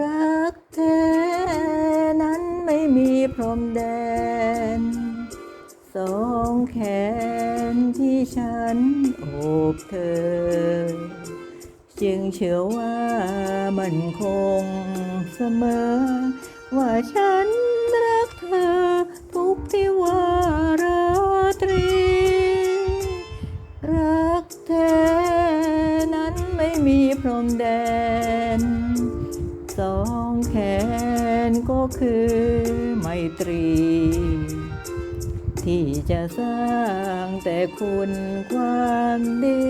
รักแท้นั้นไม่มีพรมแดน สองแขนที่ฉันโอบเธอ จึงเชื่อว่ามันคงเสมอ ว่าฉันรักเธอทุกที่ว่าราตรี รักแท้นั้นไม่มีพรมแดน สองแขนก็คือไมตรี ที่จะสร้างแต่คุณความดี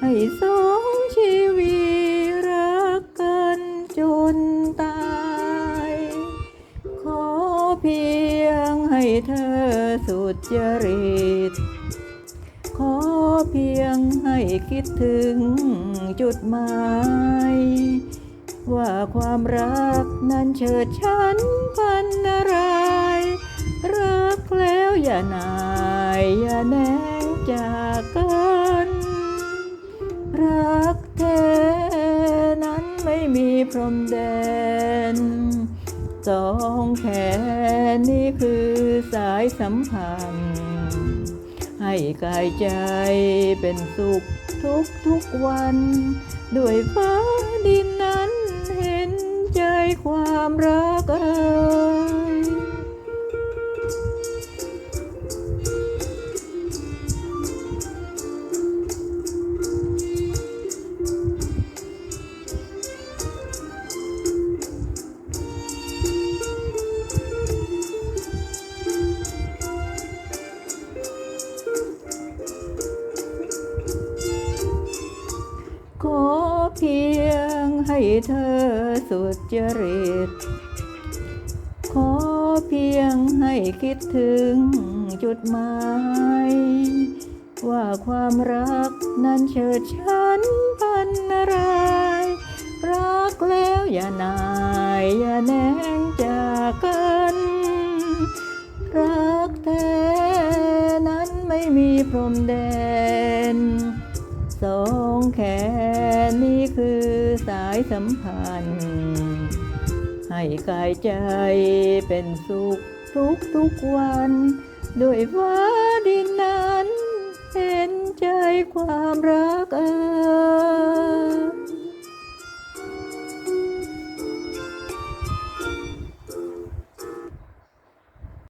ให้สองชีวิตรักกันจนตาย ขอเพียงให้เธอสุดจริตขอเพียงให้คิดถึงจุดหมาย ว่าความรักนั้นเฉิดฉันพันอะไรรักแล้วอย่านายอย่าแนงจากกัน รักแท้นั้นไม่มีพรมแดนสองแขนนี่คือสายสัมพันธ์ ให้กายใจเป็นสุขทุกทุกวัน ด้วยฟ้าดินนั้น ความรักเอ่ ให้เธอสุดจริต ขอเพียงให้คิดถึงจุดหมาย ว่าความรักนั้นเฉิดฉันพันอะไรรักแล้วอย่านาย อย่าแนงจากกัน รักแท้นั้นไม่มีพรมแดน สองแขนนี่คือสายสัมพันธ์ ให้กายใจเป็นสุขทุกทุกวัน ด้วยฟ้าดินนั้น เห็นใจความรักเอ่ย